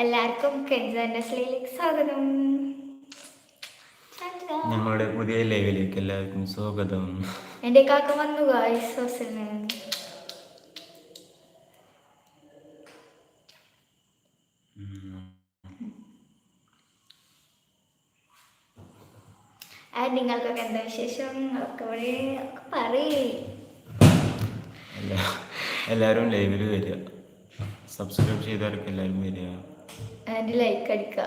എല്ലാവർക്കും കെൻസാൻഡസ്ലിലേക്ക് സ്വാഗതം. നമ്മുടെ പുതിയ ലൈവിലേക്ക് എല്ലാവർക്കും സ്വാഗതം. എന്റെ കാക്ക വന്നു ഗായ്സ് ഹോസ്റ്റലിൽ ആൻഡ് നിങ്ങൾക്കൊക്കെ എന്താ വിശേഷം? നിങ്ങളൊക്കെ പറയേ. എല്ലാവരും ലൈവിൽ വരിക. സബ്സ്ക്രൈബ് ചെയ്തവർക്ക് എല്ലാവരും വരിക. ആൻഡ് ലൈക്ക് അടിക്കുക.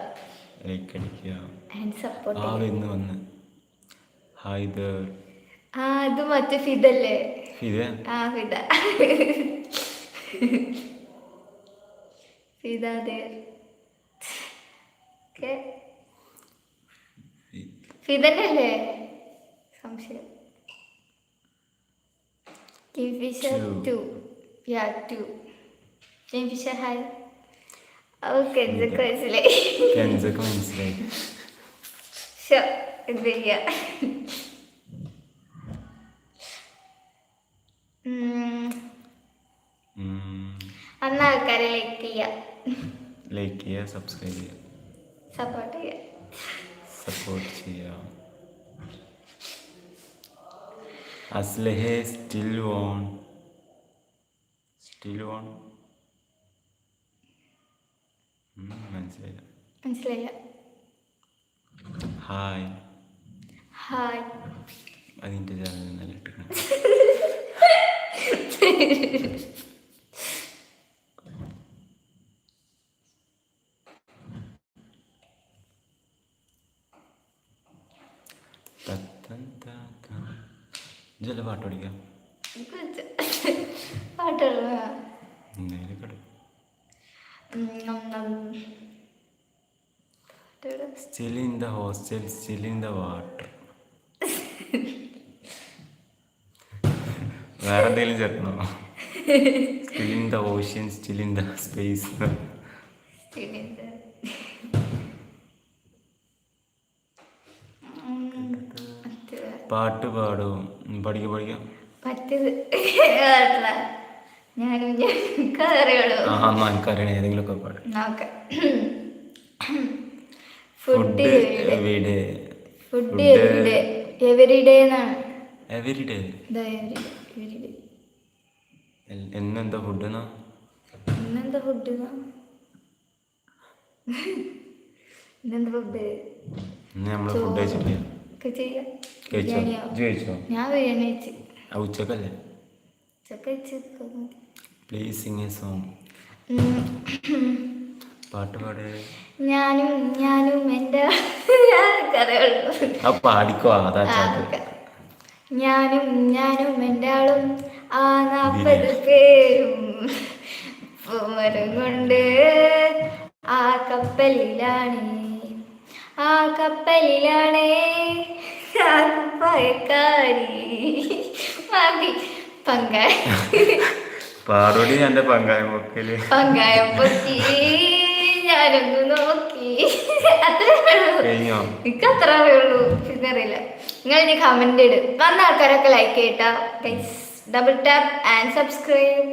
ലൈക്ക് അടിക്കുക. ആൻഡ് സപ്പോർട്ട് ആ ഇന്ന് വന്ന്. ഹായ് ദർ ആ അത് മറ്റേ ഫിദല്ലേ? ഫിദ? ആ ഫിദ. Fida there okay. ഫിദന്നല്ലേ സംശയം. Kingfisher Two. Two yeah two hi. മനസ്സിലായി. എന്ത് ചെയ്യാ? അന്ന് ആൾക്കാരെ ലൈക്ക് ചെയ്യാം. ലൈക്ക് ചെയ്യുക സബ്സ്ക്രൈബ് ചെയ്യുക സപ്പോർട്ട് ചെയ്യാം. സപ്പോർട്ട് ചെയ്യുക അസ്ലഹെ സ്റ്റിൽ ഓൺ സ്റ്റിൽ വോൺ മനസ്സിലായില്ല മനസ്സിലായില്ല ഹായ്. ഹായ്. അതിന്റെ ചാനൽ നല്ല ഇട്ടിക്കണം. ജല പാട്ട് പഠിക്കാം? പാട്ടുള്ള still in the hostel still in the water വേറെ എന്തെങ്കിലും ചേർക്കണോ still in the ocean still in the space പാട്ട് പാടും. പഠിക്കാം പഠിക്കാം. മറ്റേത് ഞാനും എനിക്കറിയണേ ഏതെങ്കിലുമൊക്കെ പാടും ഫുഡ് ഫുഡ് എവിടെ ഫുഡ് എവരിഡേ എവരിഡേ എന്നാണ്? എന്നെന്താ ഫുഡ് എന്നാ ഇന്നെന്താ ഫുഡ് ഇന്നെന്താ ഫുഡ് കഴിച്ചിട്ടില്ല. ഞാൻ ബിരിയാണി കഴിച്ച്. ആ ഉച്ചക്കല്ലേ? പ്ലീസ് സിംഗ് എ സോങ് പാട്ട് പാടേ. ഞാനും ഞാനും എന്റെ പാടിക്കോ അതാ ഞാനും ഞാനും എന്റെ ആളും ആ നാൽപ്പത് പേരും കൊണ്ട് ആ കപ്പലിലാണ്. ആ കപ്പലിലാണ് ആ കുപ്പായക്കാരി മതി. പങ്കായ പാറോടി എന്റെ പങ്കായ മൊക്കൽ. പങ്കായ പൊക്കി ഞാനൊന്ന് നോക്കി. അത്രേ ഉള്ളൂ. കഴിഞ്ഞോ? എനിക്ക് അത്ര അറിയുള്ളൂ പിന്നെ അറിയില്ല. നിങ്ങൾ ഇനി കമന്റ് ഇട്. വന്ന ആൾക്കാരൊക്കെ ലൈക്ക് ചെയ്യട്ടാ. ഡബിൾ ടാപ്പ് ആൻഡ് സബ്സ്ക്രൈബ്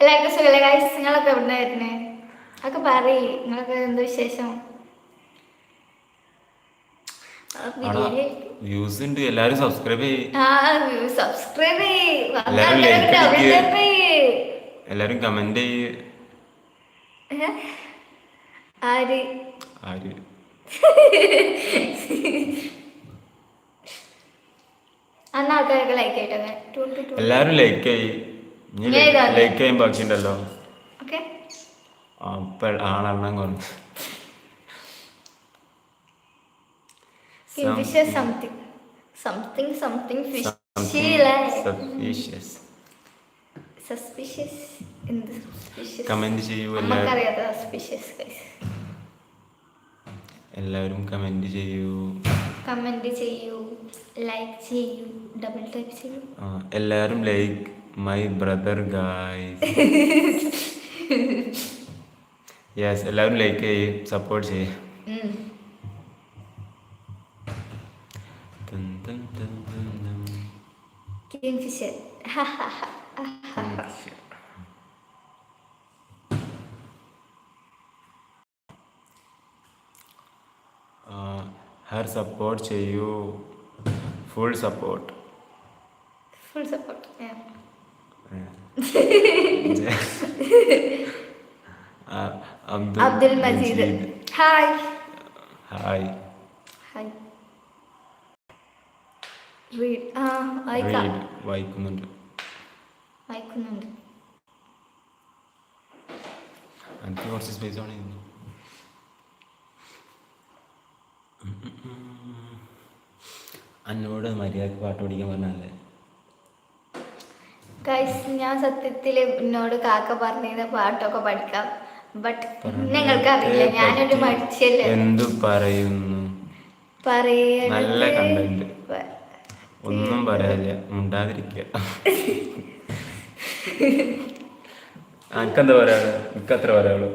എല്ലാവർക്കും സുഖല്ലേ ഗൈസ് നിങ്ങളൊക്കെ എവിടെ വരുന്നേ? അതൊക്കെ പറയ്. നിങ്ങളൊക്കെ എന്ത് വിശേഷം? വ്യൂസ് ഉണ്ട് എല്ലാരും സബ്സ്ക്രൈബ് സബ്സ്ക്രൈബ് എല്ലാരും കമന്റ് ചെയ്യ്? ആര്? ആര്? അന്ന് ആൾക്കാരൊക്കെ ലൈക്ക് എല്ലാരും ലൈക്ക് ആയി. ലൈക്ക് ചെയ്യാൻ ബാക്കിയുണ്ടല്ലോ. ആണെണ്ണം ആ ഇപ്പൊ something. Something, something something something fish suspicious suspicious എന്ത് സസ്പിഷ്യസ് കമന്റ് ചെയ്യൂ എല്ലാവരും. suspicious സസ്പിഷ്യസ് എല്ലാവരും കമന്റ് ചെയ്യൂ. കമന്റ് ചെയ്യൂ ലൈക്ക് ചെയ്യൂ ഡബിൾ ടൈപ്പ് ചെയ്യൂ. എല്ലാവരും like my brother guys yes എല്ലാവരും ലൈക്ക് ചെയ്യ് സപ്പോർട്ട് ചെയ്യ്. ينفسر हर सपोर्ट चाहिए full support full support Abdul Majeed hi hi hi വായിക്കുന്നുണ്ട്. വായിക്കുന്നുണ്ട്. എനിക്ക് കുറച്ച് സ്പേസ് ആണ് അന്നോട് മര്യാദയ്ക്ക് പാട്ട് പഠിക്കാൻ പറഞ്ഞല്ലേ ഞാൻ സത്യത്തിൽ എന്നോട് കാക്ക പറഞ്ഞിരുന്ന പാട്ടൊക്കെ പഠിക്കാം. ബട്ട് നിങ്ങൾക്ക് അറിയില്ല ഞാനൊരു മടിച്ചല്ലേ? എന്തു പറയുന്നു? നല്ല content. ഒന്നും പറയാനില്ല. ഉണ്ടാതിരിക്കുക എനിക്കെന്താ പറയാ എനിക്ക് അത്ര പറയാനുള്ളൂ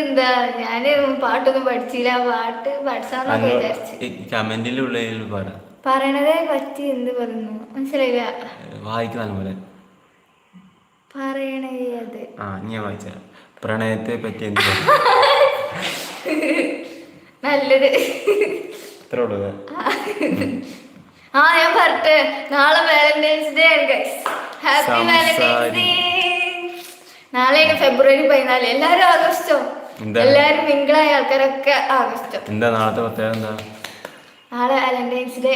എന്താ ഞാൻ പാട്ടൊന്നും പഠിച്ചില്ല. പാട്ട് പഠിച്ചാന്നൊക്കെ വിചാരിച്ചു. കമന്റിലുള്ളതിൽ പറ പറയണതേ പറ്റി എന്ത് പറയുന്നു? മനസ്സിലായില്ല. വായിക്കുന്ന പോലെ. പറയണേ അത്. ആ ഞാൻ വായിച്ച പ്രണയത്തെ പറ്റി എന്ത് നല്ലത്. അത്രേ ഉള്ളൂ ഇത്. ആ ഞാൻ പറട്ടെ നാളെ വാലന്റൈൻസ് ഡേ ആണ് ഗൈസ് ഹാപ്പി വാലന്റൈൻസ് ഡേ നാളെയാണ് ഫെബ്രുവരി പതിനാല്. എല്ലാരും ആഘോഷിച്ചോ? എല്ലാരും മിങ്കിളായ ആൾക്കാരൊക്കെ ആഘോഷിച്ചോ? എന്താ നാളത്തെ പ്രത്യേകത എന്താ? നാളെ വാലന്റൈൻസ് ഡേ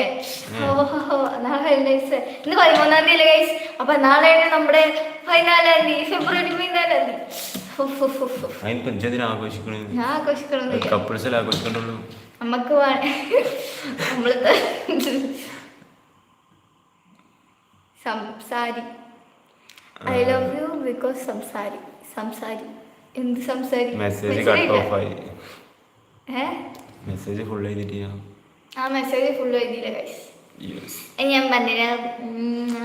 ഓഹോ നാളെ വാലന്റൈൻസ് ഇന്ന് പതിമൂന്നാം തീയതി ഗൈസ് അപ്പൊ നാളെയാണ് നമ്മുടെ പതിനാലാം തീയതി ഫെബ്രുവരി പതിനാലാം തീയതി ആഘോഷിക്കണം ആഘോഷിക്കണം നമുക്ക് നമ്മൾ സംസാരി. ഐ ലവ് യു ബിക്കോസ് സംസാരി. സംസാരി. എന്ത് സംസാരി? Message cut? ഓഫ് ആയി. ഏ? മെസ്സേജ് ഫുൾ ചെയ്തിട്ട് ആ മെസ്സേജ് ഫുൾ എഴുതിയില്ല ഗൈസ് യെസ് ഞാൻ പറഞ്ഞില്ല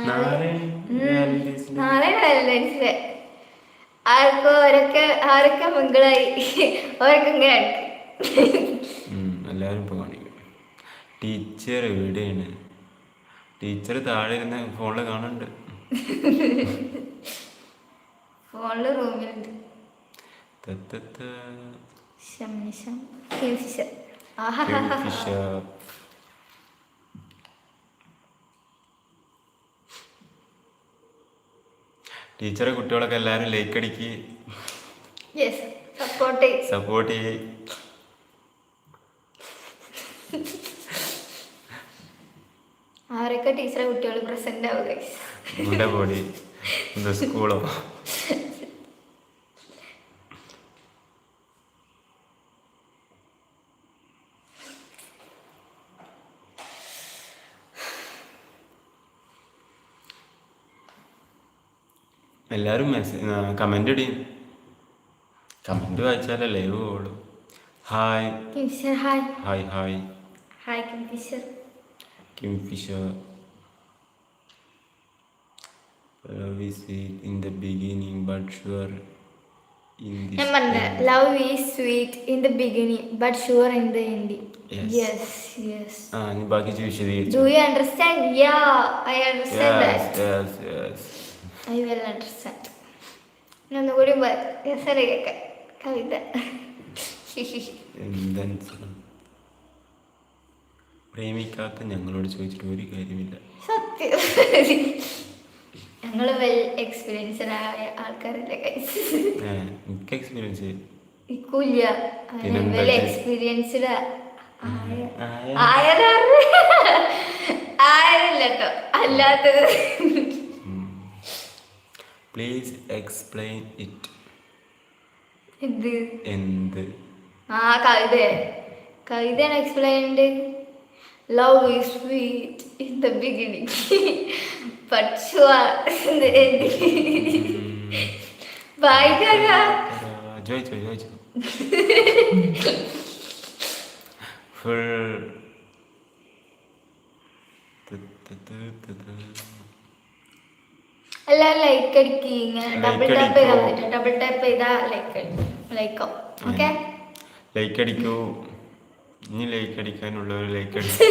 നാളെ നാളെ വാലന്റൈൻസ് ഡേ ആർക്കോ ഓരൊക്കെ ആരൊക്കെ മംഗളായി? ഓരൊക്കെ ഇങ്ങനെ എല്ലാവരും ഇപ്പോൾ കാണിക്കും. ടീച്ചർ എവിടെയാണ് ടീച്ചർ താഴെ ഇരുന്ന് ഫോണിൽ കാണുന്നുണ്ട്. ഫോണിൽ റൂമിലുണ്ട്. ടീച്ചറെ കുട്ടികളൊക്കെ എല്ലാരും ലൈക്ക് അടിക്ക്. സപ്പോർട്ട് സപ്പോർട്ട് ചെയ്യ്. ആരൊക്കെ ടീച്ചറെ കുട്ടികൾ പ്രസന്റ് ആവുക എന്താ സ്കൂളോ? എല്ലാവരും മെസ്സേജ് കമന്റ് ഇടി. കമന്റ് വായിച്ചാലേ ലൈവ് പോകുള്ളൂ hi hi hi hi hi Kingfisher. Love is sweet in the beginning, but sure in the. Yes, love is sweet in the beginning, but sure in the end. Yes. Yes. Yes. Ah, ni baki Do you understand? Yeah, I understand yes, that. Yes. Yes. I will understand. no no what yes sir ನಾನು ಕೂಡ ಹೆಸರು ಕವಿತೆ ಎಂದನ್ಸಲ್ಲ പ്രേമിക്കാത്ത ഞങ്ങളോട് ചോദിച്ചിട്ട് ഒരു കാര്യമില്ല. സത്യം. ഞങ്ങൾ വെൽ എക്സ്പീരിയൻസ്ഡ് ആയ ആൾക്കാരല്ലേ എനിക്ക് എക്സ്പീരിയൻസ് ഇക്കൂല്ല വെൽ? എക്സ്പീരിയൻസ്ഡ് ആയ- ആയ ആയതല്ല അല്ലാത്തത്. പ്ലീസ് എക്സ്പ്ലെയിൻ ഇറ്റ് എന്ത്? എന്ത്? ആ കവിത കവിതയാണ് explained love is sweet in the beginning ചോദിച്ചോ ചോദിച്ചോ ഫുൾ എല്ലാവരും ലൈക്ക് അടിക്കി ഇങ്ങനെ ഡബിൾ Like ടാപ്പ് ചെയ്താൽ ഡബിൾ ടാപ്പ് ചെയ്താൽ ലൈക്ക് ലൈക്കോ ഓക്കെ ലൈക്ക് അടിക്കൂ. ഇനി ലൈക്ക് അടിക്കാനുള്ള ഒരു ലൈക്ക് അടിക്കും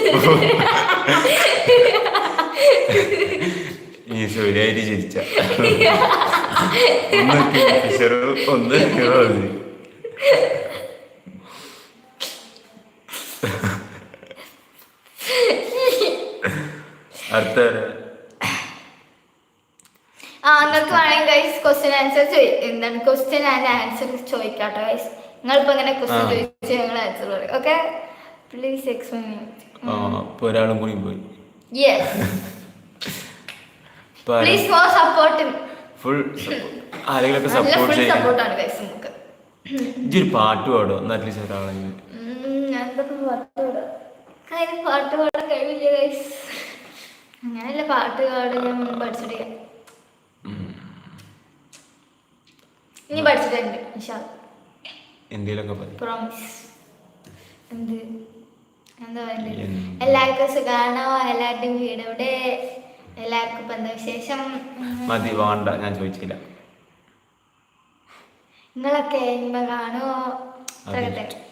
ഈ ശരിയായിട്ട് ചിരിച്ച ഒന്ന് ഒന്ന് അടുത്ത ആ നിങ്ങൾക്ക് വേണമെങ്കിൽ ക്വസ്റ്റ്യൻ ആൻസർ എന്താണ് ക്വസ്റ്റ്യൻ ആൻഡ് ആൻസർ ചോദിക്കാട്ടോ ഗൈസ് നിങ്ങളിപ്പോ ഇങ്ങനെ ക്വസ്റ്റ്യൻ ആ. ചോദിച്ചു ഞങ്ങൾ ആൻസർ പറയും. ഓക്കെ പ്ലീസ് എക്സ്പ്ലെയിൻ ഒരാളും കൂടി പോയി. Yes please for support full ആരെങ്കിലൊക്കെ സപ്പോർട്ട് സപ്പോർട്ടാണ് ഗൈസ് നമുക്ക്. പാട്ട് പാടോ അറ്റ്ലീസ്റ്റ് ഒരാളെങ്കിലും പാട്ട് പാടാൻ കഴിവില്ല ഗൈസ് അങ്ങനെയല്ല പാട്ട് പാടാൻ ഞാൻ പഠിച്ചിട്ടില്ല. ഇനി പഠിച്ചിട്ടുണ്ട് ഇൻഷാ എന്തെങ്കിലുമൊക്കെ പറയും. പ്രോമിസ് എന്ത്? എന്താ പറയുക എല്ലാവർക്കും സുഖാണോ? എല്ലാവരുടെയും വീട് എവിടെ? എല്ലാവർക്കും ഇപ്പം എന്താ വിശേഷം? മതി വേണ്ട ഞാൻ ചോദിച്ചില്ല. നിങ്ങളൊക്കെ ഇനിമ കാണോ അതെ.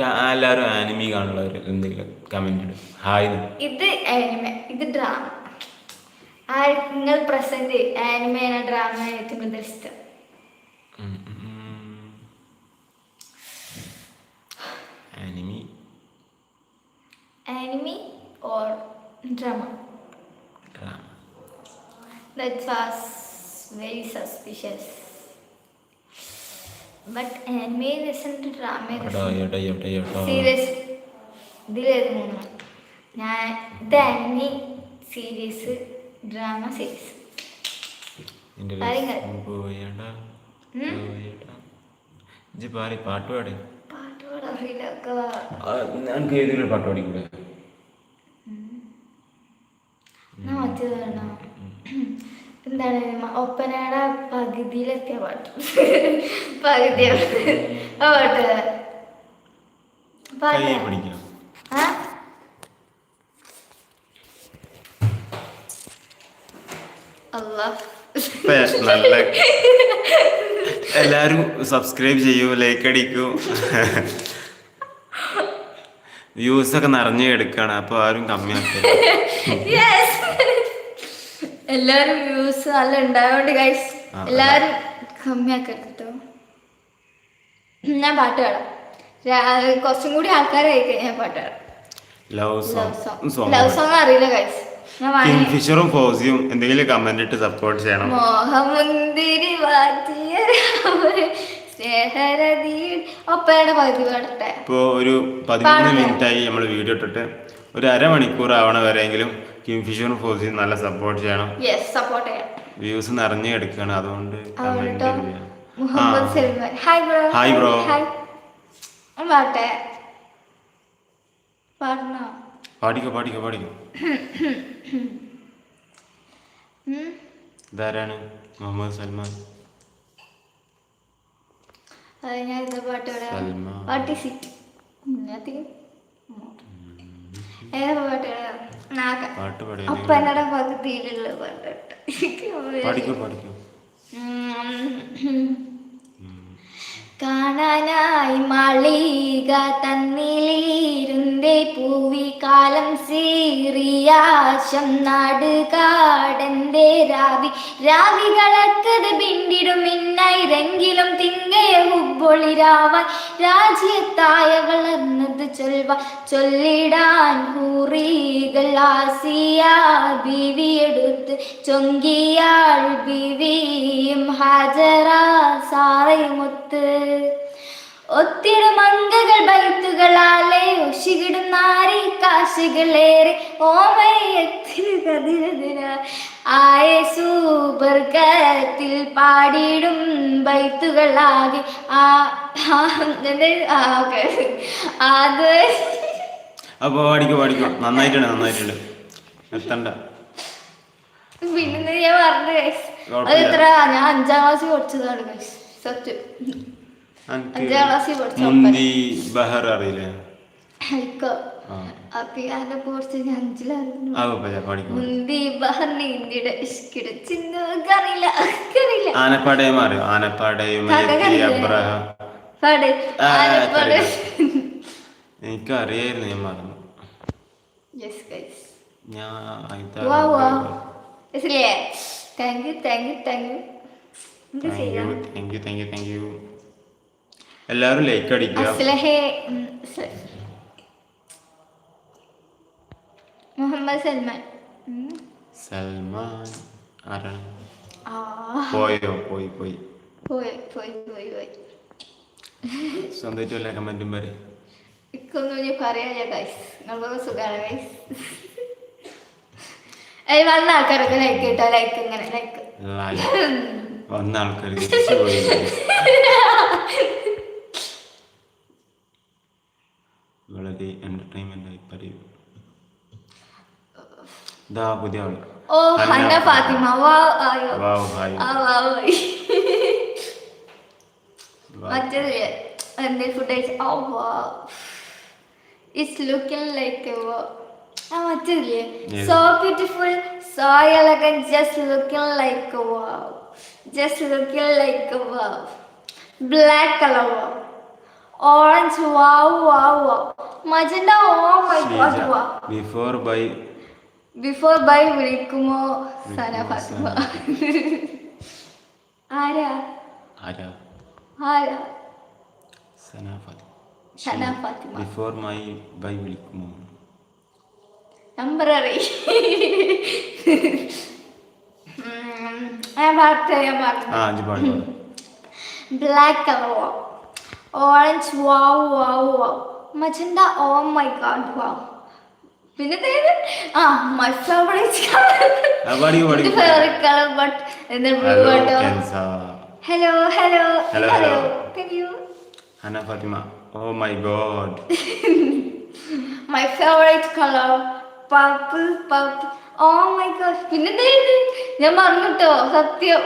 ക- എല്ലാവരും ആനിമി കാണുള്ളവർ എന്തെങ്കിലും കമന്റ് ഇടും. ഹായ് എന്ന്. ഇത് ആനിമ ഇത് ഡ്രാമ ആ നിങ്ങൾ പ്രസന്റ് ആനിമേന ഡ്രാമ ഏറ്റവും കൂടുതൽ ഇഷ്ടം. ഉം, ഉം, ഉം. Anime anime or drama drama that was very suspicious but anime രസമുണ്ട് ഡ്രാമ സീരിയസ് ഇതിലേത് മൂന്ന്. ഞാൻ ഇത് ആനിമി സീരീസ് ഡ്രാമ സീരീസ് പാട്ട് പാടി പാട്ട് പാടാൻ അറിയില്ല ഒക്കെ എനിക്ക് ഏതെങ്കിലും പാട്ട് പാടിക്കൂടെ? എന്താണ്? ഒപ്പനയുടെ പകുതിയിലെത്തിയ പാട്ട്. പകുതി ആ പാട്ട്. പാട്ട് കൈ പിടിക്കാം ആ? നല്ല എല്ലാരും സബ്സ്ക്രൈബ് ചെയ്യൂ ലൈക്ക് അടിക്കൂ. വ്യൂസ് ഒക്കെ നിറഞ്ഞു എടുക്കാണ്. അപ്പൊ ആരും കമ്മിയാക്കില്ല എല്ലാരും വ്യൂസ് നല്ല ഉണ്ടായോണ്ട് ഗൈസ് എല്ലാരും കമ്മിയാക്കട്ടോ കേട്ടോ. ഞാൻ പാട്ട് പാടാം. കുറച്ചും കൂടി ആൾക്കാരായി കഴിഞ്ഞാൽ പാട്ട് പാടാം. Love song song love song അറിയില്ല ഗൈസ് ഫിഷറും ഫോസിയും എന്തെങ്കിലും കമന്റ് ഇട്ട് സപ്പോർട്ട് ചെയ്യണം. മോഹമുന്തിരി വാറ്റിയ ഒപ്പയുടെ പകുതി പാടട്ടെ. ഇപ്പോ ഒരു പതിമൂന്ന് പാടല്ലേ? മിനിറ്റ് ആയി നമ്മൾ വീഡിയോ ഇട്ടിട്ട് ഒരു അരമണിക്കൂർ ആവണ വരെയെങ്കിലും കിംഫിഷറും ഫോസിയും നല്ല സപ്പോർട്ട് ചെയ്യണം. യെസ് സപ്പോർട്ട് ചെയ്യാം വ്യൂസ് നിറഞ്ഞു എടുക്കാണ്. അതുകൊണ്ട് Muhammad Salman hi bro hi bro പാട്ടെ പാടണോ? പാടിക്കോ പാടിക്കോ പാടിക്കോ? ഇതാരാണ് മുഹമ്മദ് സൽമാൻ? ഞാൻ പാട്ട്. വാട്ട് ഈസ് ഇറ്റ് ഏതാ പാട്ട് പാടാം പാട്ട് പാടി ഒപ്പനയുടെ പകുതിയിലുള്ള പാട്ട് പാടിക്കോ കാണാനായി മാളിക തന്നിലിരുന്നേ പൂവി കാലം സീറിയാശം നാട് കാടന്റെ രാവി. കളക്കത് ബിണ്ടിടും മിന്നൈരെങ്കിലും തിങ്ങയെ ഹുബൊളിരാവാൻ രാജ്യത്തായ വളർന്നത് ചൊൽവ. ചൊല്ലിടാൻ ഹൂറികൾ ആസിയ ബിവിയെടുത്ത് ചൊങ്കിയാൾ ബിവിയും ഹാജറ സാറയുമൊത്ത്. ഒത്തിരി മങ്കകൾ ബൈത്തുകളാലെ ഉഷികിടുന്ന കാശികളേറെ ഓമയത്തിന് കതിരതിന ആയ സൂപർഗത്തിൽ പാടിയിടും ബൈത്തുകളാകെ ആ. അത് അപ്പൊ പാടിക്കോ പാടിക്കോ നന്നായിട്ടുണ്ട് നന്നായിട്ടുണ്ട് എത്തണ്ട പിന്നെ ഞാൻ പറഞ്ഞു. അത്. ഇത്ര ഞാൻ അഞ്ചാം ക്ലാസ് പഠിച്ചതാണ് guys. സത്യം മുന്തി ബഹർ അറിയില്ലേ ആനപ്പാടയും അറിയോ ആനപ്പാടയും? അബ്രഹാം എനിക്ക് അറിയായിരുന്നു ഞാൻ മറന്നു ഞാൻ thank you thank you thank you thank you thank you എല്ലാവരും ലൈക്ക് അടിക്കുക. മുഹമ്മദ് സൽമാൻ. സൽമാൻ ആരാണ് പോയോ? പോയി പോയി. പോയി പോയി പോയി പോയി. സ്വന്തമായിട്ട് വല്ല കമന്റും വരെ ഇക്കൊന്നും ഇനി ഗൈസ് നമുക്ക് സുഖമാണ് ഗൈസ് ഏയ് വന്ന ആൾക്കാരൊക്കെ ലൈക്ക് കേട്ടോ ലൈക്ക് ഇങ്ങനെ ലൈക്ക് വന്ന ആൾക്കാർ തിരിച്ചു പോയി വളരെ എന്റർടൈൻമെന്റ് ആയി പറയൂ ഇതാ പുതിയ ആൾ. ഓ ഹന്ന ഫാത്തിമ. വാ ആയോ വാവ് ഹായ് ആ വാ പോയി വാവ്. മറ്റേത് എന്തേ ഫുഡ് കഴിച്ച ഓ വാ. ഇറ്റ്സ് ലുക്കിംഗ് ലൈക്ക് ആ മറ്റേതില്ലേ? ഏത്? So beautiful so elegant just looking like wow just looking like wow black colour wow orange wow wow wow magenta oh my god wow before bye before bye വിളിക്കുമോ? Sana Fathima. ആരാ? ആരാ? ആരാ? Sana Fatima. Sana Fatima. Before my bye വിളിക്കുമോ? Temporary ഞാൻ പാട്ട് ഞാൻ ആ പറഞ്ഞു അഞ്ച് പാടി പാടി. Black colour wow orange wow wow wow magenta oh my god wow പിന്നെ ഏത്? ആ മൈ ഫേവറേറ്റ് ആ, പാടിക്കോ, പാടിക്കോ. ഫേവറേറ്റ് കളർ ബട്ട് എന്താ ബ്ലൂ ഹലോ കേട്ടോ Kensa hello hello Hello, hello. Can you? Hana Fatima oh my god My favorite color purple purple. Oh my god പിന്നെ ഞാൻ പറഞ്ഞിട്ടോ സത്യം.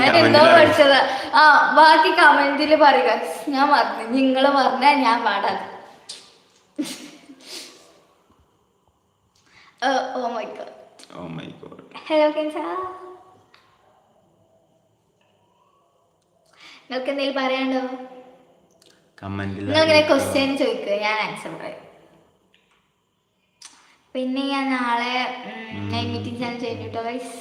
ഞാൻ എന്തോ പഠിച്ചത്. ആ ബാക്കി കമന്റിൽ പറയുക. ഞാൻ പറഞ്ഞു നിങ്ങൾ പറഞ്ഞ ഞാൻ പാടാം. ഓ my god oh my god hello Kensa നിങ്ങൾക്ക് എന്തെങ്കിലും പറയാണ്ടോ കമന്റിൽ നിങ്ങൾ ഇങ്ങനെ ക്വസ്റ്റ്യൻ ചോദിക്കുക. ഞാൻ ആൻസർ പറയും. പിന്നെ ഞാൻ നാളെ മീറ്റിംഗ് ചാനൽ ചെയ്യുന്നു കേട്ടോ ഗൈസ്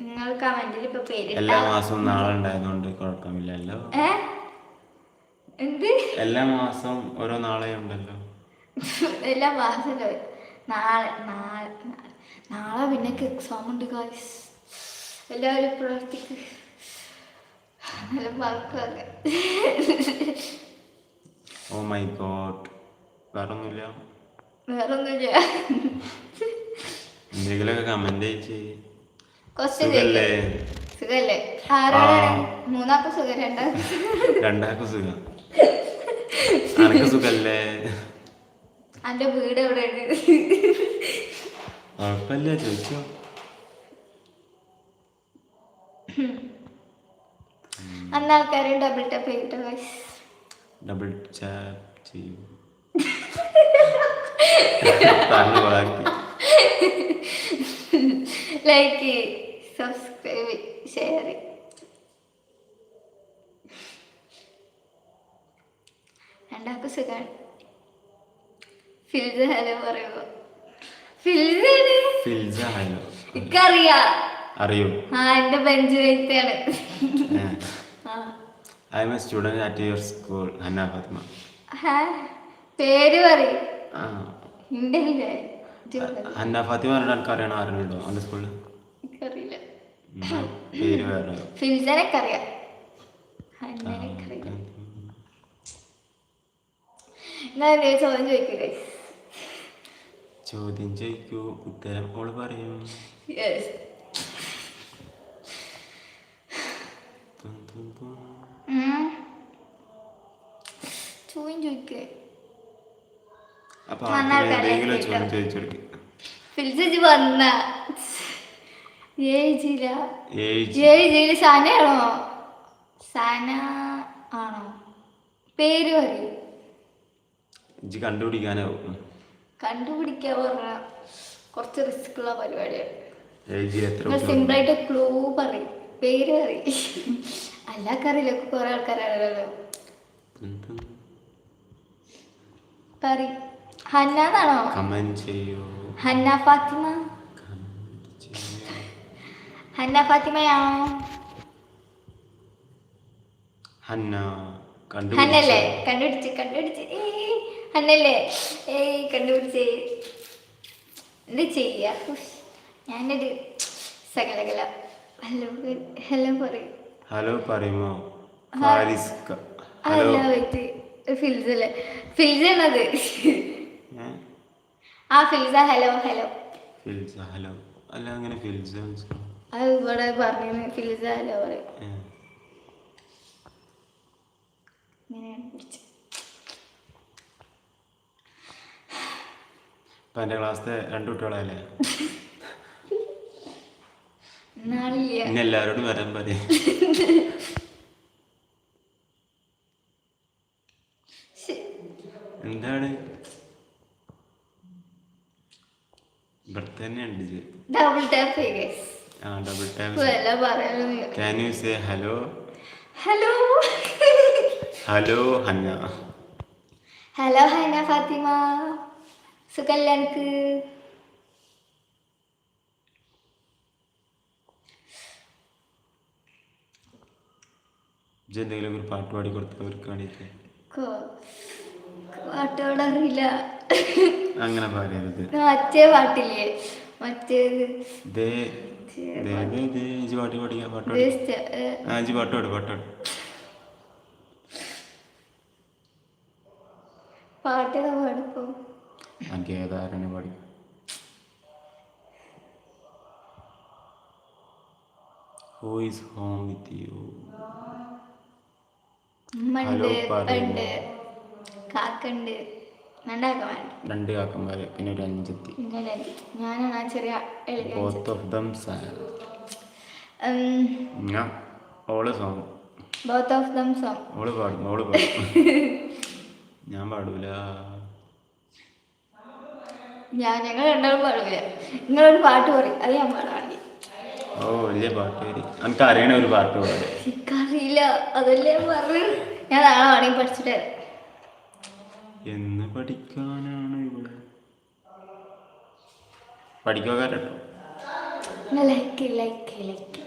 നിങ്ങൾ കമന്റിൽ ഇപ്പൊ എല്ലാ പേര് മാസവും നാളെ ഉണ്ടായതുകൊണ്ട് കുഴപ്പമില്ലല്ലോ എന്ത്? എല്ലാ മാസവും ഓരോ നാളെ ഉണ്ടല്ലോ. എല്ലാ മാസം നാളെ നാളെ നാളെ പിന്നെ എക്സാം ഉണ്ട് ഗൈസ് എല്ലാവരും പ്രവർത്തിക്ക്. നല്ല മാർക്കൊക്കെ ഓ മൈ ഗോഡ് വേറെ ഒന്നുമില്ല വേറൊന്നുമില്ല. എന്തെങ്കിലുമൊക്കെ കമന്റ് സുഖല്ലേ? സുഖല്ലേ. മൂന്നാൾക്ക് സുഖം രണ്ടാക്കും രണ്ടാക്കും സുഖം. അനക്ക് സുഖല്ലേ? അന്റെ വീട് എവിടെയാണ്? കുഴപ്പമില്ല ചോദിച്ചോ. അന്ന് ആൾക്കാരും ഡബിൾ ടാപ്പ് ചെയ്തിട്ട് ഡബിൾ ടാപ്പ് ചെയ്യൂ ലൈക്ക് സബ്സ്ക്രൈബ് ഷെയർ രണ്ടാൾക്ക് സുഖമാണ്. ഫിൽസ ഹലോ പറയുമ്പോ ഫിൽസാണ് ഫിൽസ ഹലോ എനിക്കറിയാം. അറിയോ. ആ എന്റെ ബെഞ്ച് ആ. I am a student at your school Hanna Fatima ഹാ, പേര് പറയും. ഇന്റെ ഫാത്തിമ പറഞ്ഞാൽ എനിക്ക് അറിയണം ആരുണ്ടോ അവന്റെ സ്കൂളിൽ എനിക്കറിയില്ല. പേര് വേറെ. ഫിൽസനൊക്കെ അറിയാം ഹന്നനൊക്കെ അറിയാം എന്നാ ചോദ്യം ചോദിക്കുക ചോദ്യം ചോദിക്കൂ. ഉത്തരം ഓൾ പറയും. ചോദ്യം ചോദിക്കുക അപ്പൊ എന്തെങ്കിലും കരയാൻ ചോദ്യം ചോദിച്ചു കൊടുക്കും. ഫിൽസ് വന്ന. ഏഴ് ജില്ല ഏജ്. ഏഴ് ജില്ല സനയാണോ? സന ആണോ? പേര് പറയൂ. ഇജ്ജ് കണ്ടുപിടിക്കാനാവും. കണ്ടുപിടിക്കാൻ പറഞ്ഞ? കുറച്ച് റിസ്ക് ഉള്ള പരിപാടിയാണ് സിമ്പിൾ ആയിട്ട് ക്ലൂ പറയും. പേര് പറയും. അല്ലാക്കറിയില്ല കുറെ ആൾക്കാരല്ലോ പറയും. ഹന്നാന്നാണോ കമന്റ് ചെയ്യൂ. ഹന്ന ഫാത്തിമ. ഹന്ന ഫാത്തിമയാണോ ഹന്ന ഹന്നല്ലേ? കണ്ടുപിടിച്ചു. കണ്ടുപിടിച്ച് ഹന്നല്ലേ? ഏയ് കണ്ടുപിടിച്ച്. എന്ത് ചെയ്യാ. ഞാനൊരു സകലകല ഹലോ ഹലോ പറയും. ഹലോ പറയുമോ? ഫാരിസ്ക. ഹലോ. ഫിൽസല്ലേ ഫിൽസാണത്? ആ Filsa hello hello. Filsa hello. അല്ല അങ്ങനെ ഫിൽസ. അത് ഇവിടെ പറഞ്ഞു ഫിൽസ ഹലോ പറയും. ഇപ്പൊ എന്റെ ക്ലാസ്സിലെ രണ്ട് കുട്ടികളല്ലേ? ഇന്ന് ഇനി എല്ലാവരോടും വരാൻ പറയും. എന്താണ്? ഇവിടെ തന്നെ ഉണ്ട് ഇത്. ഡബിൾ ടാപ്പ് ആ double tap can you say hello hello hello Hanna. Hello Haina Fatima. സുഖല്ല എനിക്ക് എന്തെങ്കിലും ഒരു പാട്ട് പാടി കൊടുത്തവർക്ക് വേണ്ടിയിട്ട്. പാട്ടോട് അറിയില്ല അങ്ങനെ പറയരുത് മറ്റേ പാട്ടില്ലേ? മറ്റേത് പാട്ട്. പഠിക്കാം പാട്ട് പാടി ഇത് സ്റ്റ- ആ ഇജ്ജ് പാട്ട് പാട് പാട്ട് പാട്. പാട്ടൊക്കെ പാടിപ്പോ. എനിക്ക് ഏതാരനെ പാടി? Who is home with you ഉമ്മണ്ട് ഹലോ, പറയൂ. കാക്കുണ്ട്. രണ്ട് കാക്കന്മാര് പിന്നെ ഒരു അഞ്ചെത്തി. ഞാനാണ് ആ ചെറിയ ബോത്ത് ഓഫ് ദം ഞാൻ all song both of them song all പാടും ഓൾ പാടും. ഞാൻ പാടൂല. ഞാൻ ഞങ്ങൾ രണ്ടാളും പാടില്ല നിങ്ങളൊരു പാട്ട് പറയും അത് ഞാൻ പാടാണെങ്കിൽ ഓ വലിയ പാട്ട് എനിക്ക് അറിയണ ഒരു പാട്ട് പാട്. എനിക്കറിയില്ല അതല്ലേ പറഞ്ഞു ഞാൻ നാളെ വേണമെങ്കിൽ പഠിച്ചിട്ട് വരാം. എന്ന് പഠിക്കാനാണ് ഇവിടെ. പഠിക്കാട്ടോ ഞാൻ like like like.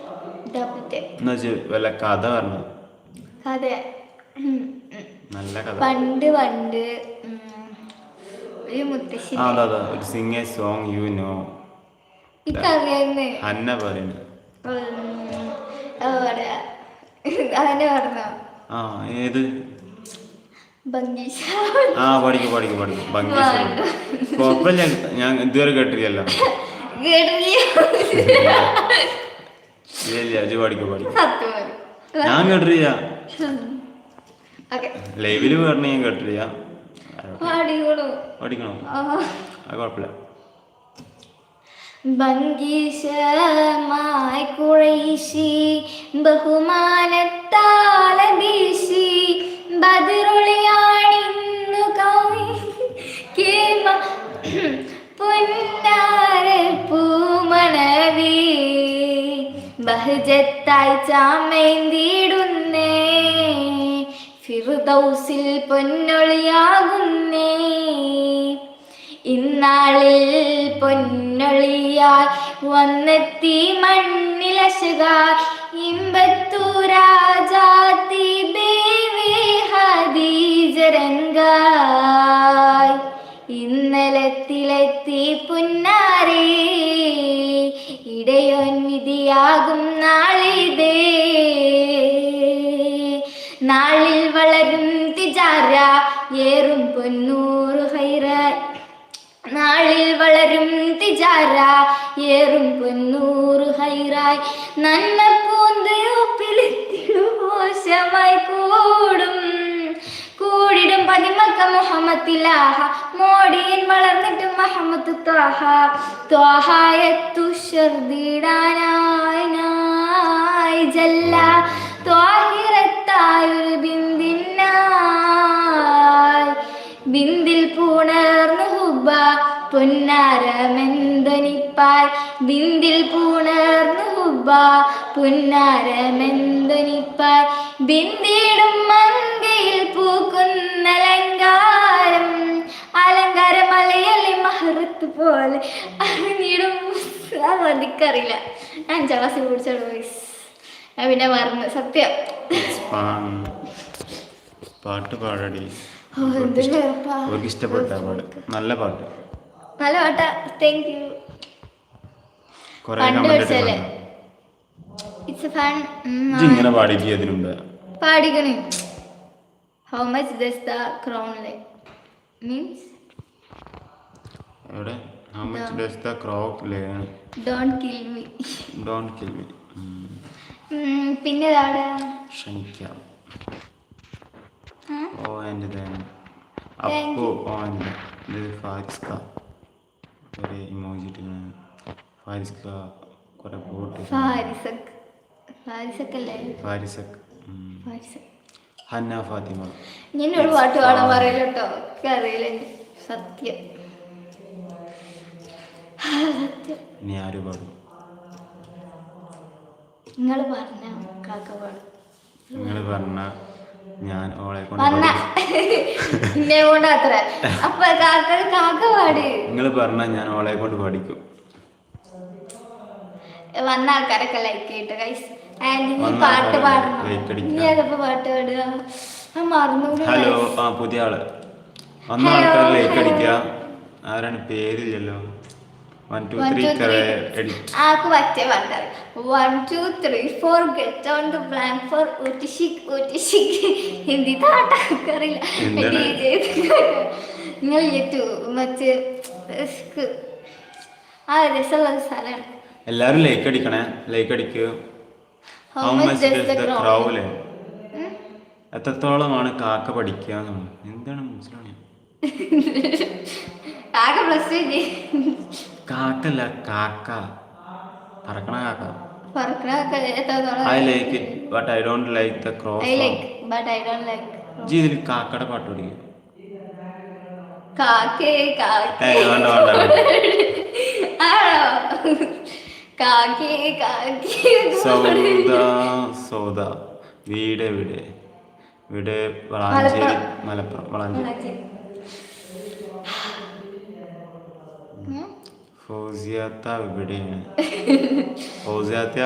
Double tape എന്നാ വെച്ച് വല്ല കഥ പറഞ്ഞു? കഥ. ഉം, ഉം. നല്ല കഥ. പണ്ട് പണ്ട് ഉം, ഒരു മുത്തശ്ശി. ആ അതാ അതാ. ഒരു sing a song you know പറയുന്നു പറയാ. അങ്ങനെ പറഞ്ഞോ? ആ ഏത്? ആ പഠിക്കും പഠിക്കും പഠിക്കും. ഭംഗി കുഴപ്പമില്ല. ഞാൻ ഇതുവരെ കേട്ടില്ലല്ലോ കേട്ടില്ല ഇല്ല പഠിക്കും പഠിക്കും. ഞാൻ കേട്ടില്ല ലൈവിൽ പറഞ്ഞ ഞാൻ കേട്ടില്ല പഠിക്കണോ. അത് കുഴപ്പമില്ല. ഭംഗീശമായി കുറേശി ബഹുമാനത്താല വീശി ബഹജത്തായി ചാമേന്തിടുന്നേ ഫിറുദൗസിൽ പൊന്നൊളിയാകുന്നേ. ഇന്നാളിൽ പൊന്നൊളിയായി വന്നെത്തി മണ്ണിലശക. ഇമ്പത്തൂരാജാതി ദേവി ഹദീജരംഗായി ഇന്നലത്തിലെത്തി പുന്നാരേ. ഇടയൊന്നിധിയാകും നാളിതേ. നാളിൽ വളരും തിജാര ഏറും പൊന്നൂറ് ഹൈറ. നാളിൽ വളരും തിജാര ഏറും പൊന്നൂറ് ഹൈറായി നന്മ പൂന്ത് മോശമായി കൂടും. കൂടിടും പതിമക്ക മുഹമ്മത്തിലാഹ. മോടിയൻ വളർന്നിട്ടും മുഹമ്മദ് ത്വാഹ. ത്വാഹായത്തു ഷർദിടാനായി ജല്ല. ത്വാഹിറത്തായൊരു ബിന്ദിന്നായി. ബിന്ദിൽ പൂണർന്നു ഹുബ. പുന്നാരമെന്തനിപ്പായി. ബിന്ദിൽ പൂണർന്നു ഹുബ. പുന്നാരമെന്തനിപ്പായി. ബിന്ദിടും പൂക്കുന്ന അലങ്കാരം മലയല്ലേ മഹറത്ത് പോലെ. അറിഞ്ഞിടും. അതെനിക്കറിയില്ല ഞാൻ അഞ്ചാം ക്ലാസ്സിൽ വോയിസ് ഞാൻ പിന്നെ മറന്നു. സത്യം. പാട്ട് പാടടി. അവർക്ക് ഇഷ്ടപ്പെട്ട പാട്ട് നല്ല പാട്ട്. നല്ല പാട്ടാ. താങ്ക് യു കൊറേ പണ്ട് കമന്റ് പഠിച്ചല്ലേ ഇറ്റ്സ് ഫൺ ഇങ്ങനെ പാടിക്ക് അതിനുണ്ട് പാടിക്കണേ. How much does the crown like means എവിടെ? How much does the crow learn don't kill me don't kill me പിന്നെ ആ? ഓ ആൻഡ് ദെൻ അപ്പോ ഓ ആൻഡ് ഇത് ഫാരിസ്ക. കുറേ ഇമോജി ഇട്ടിങ്ങനെ ഫാരിസ്ക കുറേ ബോട്ട് ഫാരിസക്. ഫാരിസക് അല്ലേ? ഫാരിസക്. ഫാരിസക്. ഹന്ന ഫാത്തിമ. ഞാൻ ഒരു പാട്ട് പാടാൻ പറയില്ല കേട്ടോ എനിക്ക് അറിയില്ല. സത്യം. ഇനി ആര് പാടും? നിങ്ങൾ പറഞ്ഞ കാക്ക പാടും. നിങ്ങൾ പറഞ്ഞ ഞാൻ ഓളെ കൊണ്ട് അത്ര. അപ്പൊ കാക്ക കാക്ക പാടി. നിങ്ങൾ പറഞ്ഞ ഞാൻ ഓളെ കൊണ്ട് പഠിക്കും വന്ന ആൾക്കാരൊക്കെ ലൈക്ക് ചെയ്തിട്ട് വന്ന പാട്ട് പാടണം. പാടുക. ഹലോ ആ പുതിയ ആൾ. ആൾക്കാർ ലൈക്ക്. അടിക്കുക. ആരാണ്? പേരില്ലല്ലോ. One two One, three two, three. Edit ആക്ക് പറ്റിയ പാട്ട്? One two three four get on the blank four ഒറ്റിഷിക് ഒറ്റിഷിക് ഹിന്ദി താട്ടൊക്കെ അറിയില്ല എന്താണ്? നിങ്ങൾ ഏറ്റു മറ്റേ ഇസ്ക്. ആ രസമുള്ള ഒരു സ്ഥലമാണ്. എല്ലാരും ലൈക്ക് അടിക്കണേ. ലൈക്ക് അടിക്കുക എത്രത്തോളമാണ് കാക്ക പഠിക്കുക എന്താണ് മനസ്സിലാണ് പ്ലസ് കാക്കല്ല കാക്ക. പറക്കണ കാക്ക. I like it but I don't like the crow I like but I don't like G ഇതിൽ കാക്കയുടെ പാട്ട് പഠിക്കും. കാക്കേ കാക്കേ. ഏയ് വേണ്ട വേണ്ട. ആണോ? കാക്കേ കാക്കേ സൗദ സൗദ. വീട് എവിടെ? വീട് വളാഞ്ചേരി മലപ്പുറം. വളാഞ്ചേരി? ഫൗസിയാത്ത എവിടെയാണ് ഫൗസിയാത്ത?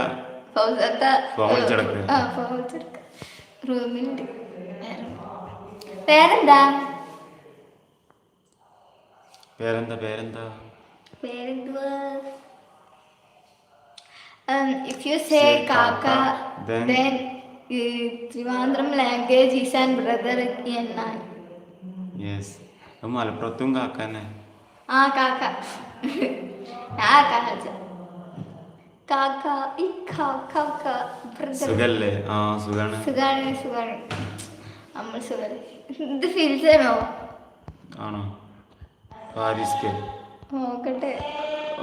ഫോൺ വിളിച്ചെടുക്ക. റൂമിലുണ്ട്. പേരെന്താ? പേരെന്താ പേരെന്താ? പേരെന്തുവാ? ഇഫ് യു സേ Say കാക്ക kaka, then- then Trivandrum language is and brother എന്നാണ് യെസ് അത് മലപ്പുറത്തും കാക്ക തന്നെ ആ കാക്ക ഞാൻ കാക്ക കാക്ക ഈ കാക്ക ബ്രദർ സുഖല്ലേ ആ സുഖാണ് സുഖാണ് സുഖാണ് നമ്മൾ സുഖം ഇത് ഫീൽസ് ചെയ്യണോ ആണോ? പാരീസ്ക്ക്. നോക്കട്ടെ.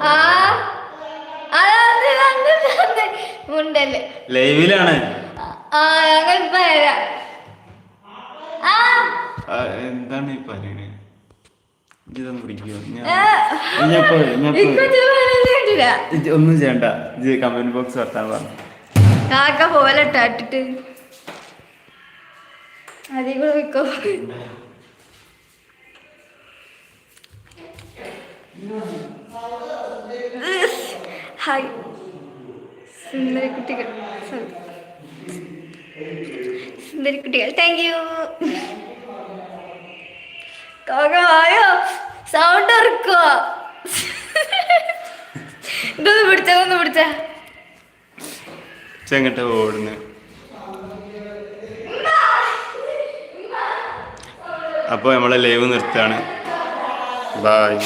ആ. അതാണ് അങ്ങനത്തെ അത് മുണ്ടല്ലേ? ലൈവിലാണ്. ആ ഞങ്ങൾ എന്താണ് ഈ പറയണേ ഇതൊന്നും പിടിക്കുമോ ഞാൻ ഒന്നും ചെയ്യണ്ട. ഇത് കമന്റ് ബോക്സ് വർത്താൻ പറഞ്ഞു കാക്ക പോലെ ഇട്ടിട്ട് കൂടെ വിൽക്കോ ഹായ്. സുന്ദരി കുട്ടികൾ Sorry. സുന്ദരി കുട്ടികൾ താങ്ക് യു കാകമായോ സൗണ്ട് ഇറക്കുക ഇതൊന്ന് പിടിച്ച ഒന്ന് പിടിച്ച. ചെങ്ങട്ട ഓടുന്നു? അപ്പോൾ നമ്മളെ ലൈവ് നിർത്താണ് ബായ്